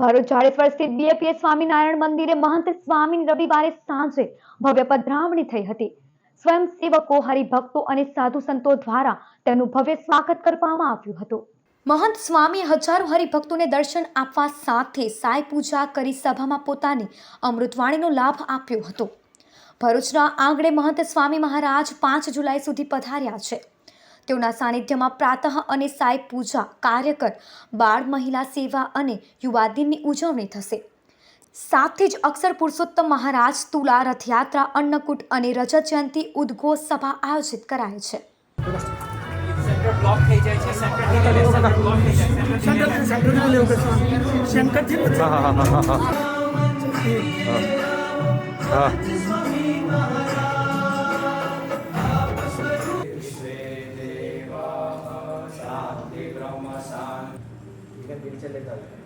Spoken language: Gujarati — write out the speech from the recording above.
ભરૂચ જાડેશ્વર સ્થિત બીએપીએ સ્વામિનારાયણ મંદિરે મહંત સ્વામી રવિવારે સાંજે ભવ્ય પધરામણી થઈ હતી. સ્વયંસેવકો, હરિભક્તો અને સાધુ સંતો દ્વારા તેનું ભવ્ય સ્વાગત કરવામાં આવ્યું હતું. મહંત સ્વામી હજારો હરિભક્તોને દર્શન આપવા સાથે સાય પૂજા કરી સભામાં પોતાની અમૃતવાણીનો લાભ આપ્યો હતો. ભરૂચના આંગણે મહંત સ્વામી મહારાજ પાંચ જુલાઈ સુધી પધાર્યા છે. તેઓના સાનિધ્યમાં પ્રાતઃ અને સાઈ પૂજા કાર્યકર, બાળ મહિલા સેવા અને યુવા દિનની ઉજવણી થશે. સાથે જ અક્ષર પુરુષોત્તમ મહારાજ તુલા રથયાત્રા અન્નકૂટ અને રજત જયંતિ ઉદ્ઘોષ સભા આયોજિત કરાય છે. હા હા થઈ చికెన్ దించలేదు